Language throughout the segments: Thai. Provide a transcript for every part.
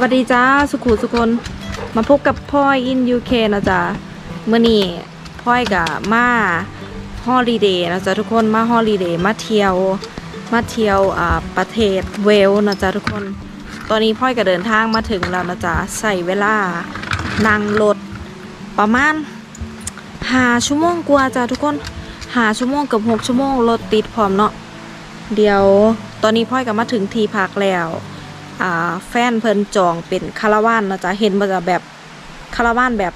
วัสดีจ้าสุขุสุคนมาพบกับพ่อยอินยูเคนะจ๊ะเมื่อนี้พ่อยกับมาฮอลิเดย์นะจ๊ะทุกคนมาฮอลิเดย์มาเที่ยวมาเที่ยวอ่าประเทศเวลนะจ๊ะทุกคน ตอนนี้พ่อยก็เดินทางมาถึงแล้วนะจ๊ะใส่เวลานั่งรถประมาณหาชั่วโมงกว่าจ้ะทุกคนหาชั่วโมงกับหกชั่วโมงรถติดพร้อมเนาะเดี๋ยวตอนนี้พ่อยก็มาถึงที่พักแล้ว อ่าแฟนเพิ่นจองเป็นคาราวานนะจ๊ะเห็นมาจะแบบคาราวานแบบ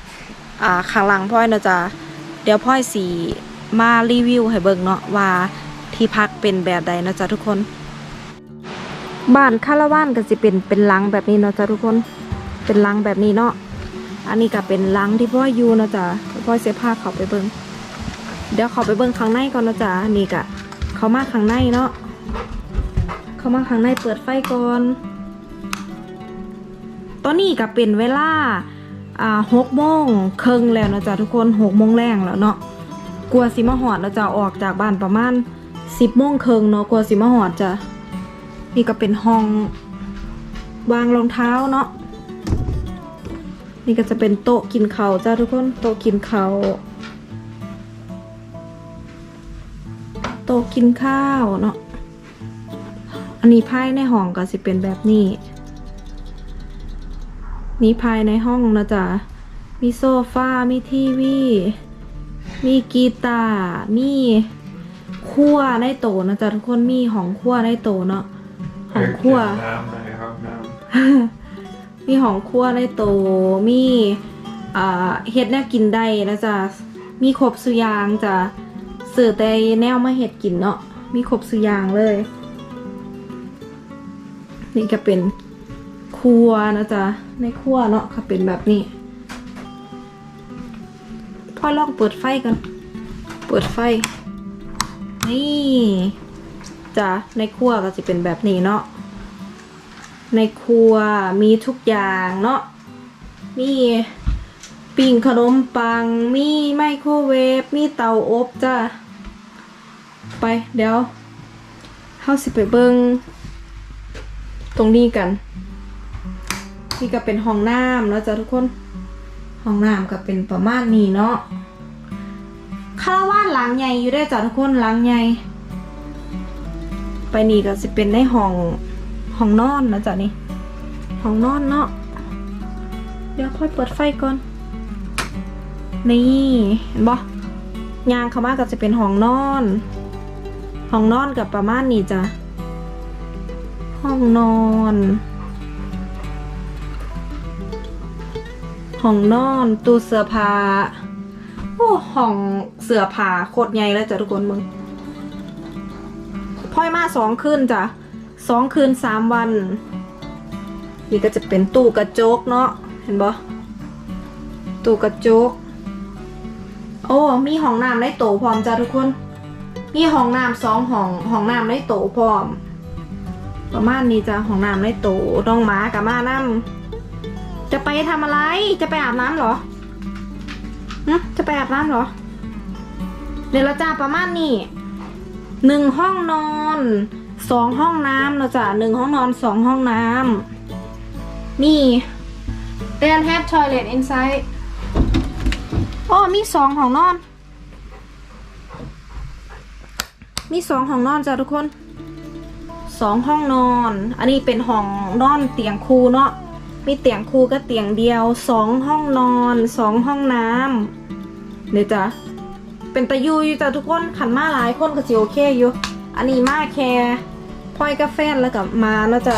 อ่าข้างหลังพ่อยนะจ๊ะเดี๋ยวพ่อยสีมารีวิวให้เบิ่งเนาะว่าที่พักเป็นแบบใดนะจ๊ะทุกคน บ้านคาราวานก็สิเป็นเป็นหลังแบบนี้เนาะจ๊ะทุกคนเป็นหลังแบบนี้เนาะอันนี้ก็เป็นหลังที่พ่อยอยู่นะจ๊ะพ่อยเสียผ้าเขาไปเบิ่งเดี๋ยวเขาไปเบิ่งข้างในก่อนนะจ๊ะนี่ก็เขามาข้างในเนาะเขามาข้างในเปิดไฟก่อน ตอนนี้ก็เป็นเวลาหกโมงครึ่งแล้วนะจ๊ะทุกคนหกโมงแรงแล้วเนาะกลัวสิมาหอดแล้วจะออกจากบ้านประมาณสิบโมงครึ่งเนาะกลัวสิมาหอดจะนี่ก็เป็นห้องวางรองเท้าเนาะนี่ก็จะเป็นโต๊ะกินข้าวจ้าทุกคนโต๊ะกินข้าวโต๊ะกินข้าวเนาะอันนี้ภายในห้องก็สิเป็นแบบนี้ นี่ภายในห้องนะจ๊ะ มีโซฟา มีทีวี มีกีตาร์ มีครัวในโตนะจ๊ะทุกคน มีห้องครัวในโตเนาะห้องครัวน้ำในห้องน้มีห้องครัวในโต มีอ่าเฮ็ดแนวกินได้นะจ๊ะ มีครบสุยางจ้ะเสือแต่แนวมาเฮ็ดกินเนาะ มีครบสุยางเลย นี่ก็เป็น ครัวนะจ๊ะ ในครัวเนาะค่ะเป็นแบบนี้พ่อลองเปิดไฟกัน เปิดไฟ นี่จ้ะในครัวก็จะเป็นแบบนี้เนาะ ในครัวมีทุกอย่างเนาะ มีปิ้งขนมปัง มีไมโครเวฟ มีเตาอบจ้ะ ไปเดี๋ยวเฮาสิไปเบิงตรงนี้กัน นี่ก็เป็นห้องน้ำแล้วจ้ะทุกคน ห้องน้ำก็เป็นประมาณนี้เนาะคาราวานหลังใหญ่อยู่ได้จ้ะทุกคนหลังใหญ่ ไปนี่ก็จะเป็นในห้องห้องนอนนะจ๊ะนี่ห้องนอนเนาะเดี๋ยวค่อยเปิดไฟก่อน นี่เห็นบ่ยางเขามากก็จะเป็นห้องนอน ห้องนอนกับประมาณนี้จ้ะห้องนอน ห้องนอนตู้เสื้อผ้าโอ้ห้องเสื้อผ้าโคตรใหญ่แล้วจ้ะทุกคนมึงพ่อยมาสองคืนจ้ะสองคืนสามวัน นี่ก็จะเป็นตู้กระจกเนาะเห็นบ่ตู้กระจก โอ้ มีห้องน้ำในโตพร้อมจ้ะทุกคน มีห้องน้ำสองห้องห้องน้ำในโตพร้อม ประมาณนี้จ้ะห้องน้ำในโตน้องหมากับมานั่ จะไปทำอะไร จะไปอาบน้ำเหรอฮะจะไปอาบน้ำเหรอ เดี๋ยวเราจ้าประมาณนี้หนึ่งห้องนอนสองห้องน้ำเราจะหนึ่งห้องนอนสองห้องน้ำนี่ then have toilet inside โอ้มีสองห้องนอน มีสองห้องนอนจ้ะทุกคนสองห้องนอน อันนี้เป็นห้องนอนเตียงคู่เนาะ มีเตียงคู่ก็เตียงเดียวสองห้องนอนสองห้องน้ำเดี๋ยวจ้ะเป็นตะยูอยู่จ้ะทุกคนขันมาหลายคนก็สิโอเคอยู่อันนี้มาแค่พอยกาแฟแล้วกับมาแล้วจ้ะ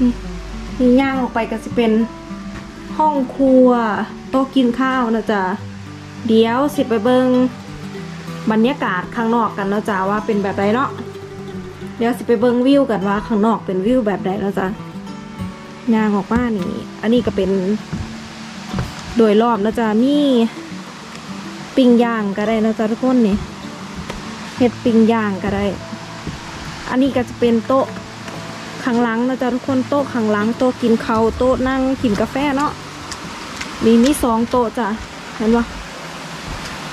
นี่นี่ย่างออกไปก็จะเป็นห้องครัวโต๊ะกินข้าวนะจ๊ะเดี๋ยวสิไปเบิงบรรยากาศข้างนอกกันนะจ๊ะว่าเป็นแบบไรเนาะ เดี๋ยวสิไปเบิงวิวกันว่าข้างนอกเป็นวิวแบบใดนะจ๊ะยางออกมานี่ อันนี้ก็เป็นโดยรอบนะจ๊ะมีปิ้งย่างก็ได้นะจ๊ะทุกคนนี่เห็ดปิ้งย่างก็ได้ อันนี้ก็จะเป็นโต๊ะข้างหลังนะจ๊ะทุกคนโต๊ะข้างหลังโต๊ะกินข้าวโต๊ะนั่งกินกาแฟเนาะมีมีสองโต๊ะจ้ะเห็นปะ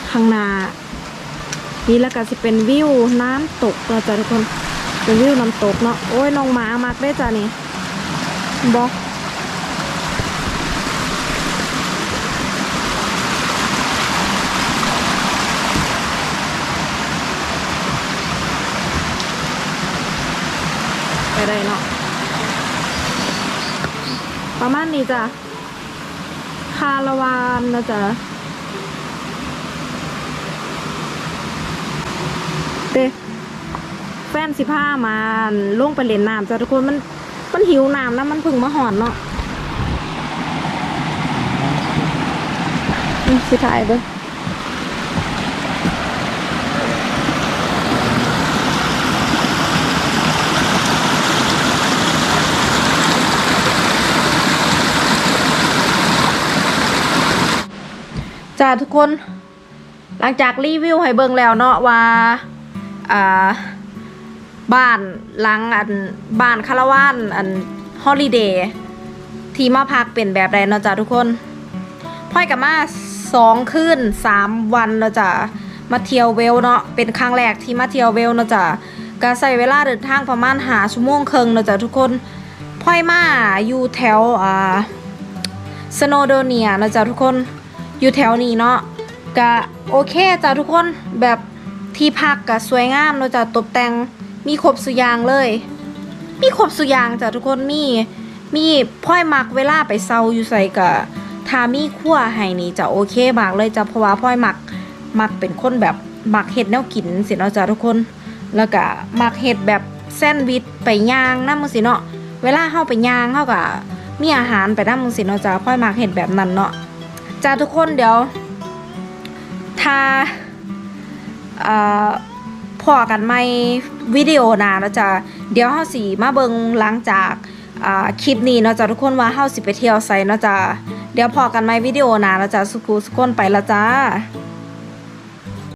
ข้างหน้านี่แล้วก็จะเป็นวิวน้ำตกนะจ๊ะทุกคน เป็นวิวน้ำตกเนาะ โอ้ยน้องหมามักได้จ้ะนี่บอไปได้เนาะ ประมาณนี้จ้ะ คาราวานนะจ๊ะเด้ แฟนสิผ้ามาลงไปเล่นน้ำจ้ะทุกคนมันมันหิวน้ำนะมันพึ่งมาหอนเนาะสิถ่ายเด้อจ้าทุกคนหลังจากรีวิวให้เบิ่งแล้วเนาะว่าอ่า บ้านหลังอันบ้านคาราวานอันฮอลิเดย์ที่มาพักเป็นแบบใดเนาะจ๊ะทุกคนพ่อยกับมาสองคืนสามวันเนาะจ๊ะมาเที่ยวเวลเนาะเป็นครั้งแรกที่มาเที่ยวเวลเนาะจ๊ะก็ใส่เวลาเดินทางประมาณหาชั่วโมงครึ่งเนาะจ๊ะทุกคนพ่อยมาอยู่แถวอ่าสโนโดเนียนะจ๊ะทุกคนอยู่แถวนี้เนาะก็โอเคจ้ะทุกคนแบบที่พักก็สวยงามนะจ๊ะตกแต่ง มีครบสุยางเลย มีครบสุยางจ้ะทุกคนมีมีพ่อยมักเวลาไปเซาอยู่ใส่กะทามีขั้วให้นี่จะโอเคมากเลยจ้ะเพราะว่าพ่อยมักมักเป็นคนแบบมักเห็ดแนวกินสิเนาะจ้ะทุกคน แล้วก็มักเห็ดแบบแซนด์วิชไปย่างน้ำมึงสิเนาะเวลาเฮาไปย่างเฮาก็มีอาหารไปน้ำมึงสิเนาะจ้ะพ่อยมักเห็ดแบบนั้นเนาะจ้ะทุกคนเดี๋ยวถ้าอ่า พอกันไม่วิดีโอหนาเราจ้ะเดี๋ยวเฮาสิมาเบิงหลังจากคลิปนี้เนาะจ้ะทุกคนว่าเฮาสิไปเที่ยวไสเนาะจ้ะเดี๋ยวพอกันไม่วิดีโอหนาเราจ้ะสุกุสุกคนไปละจ้า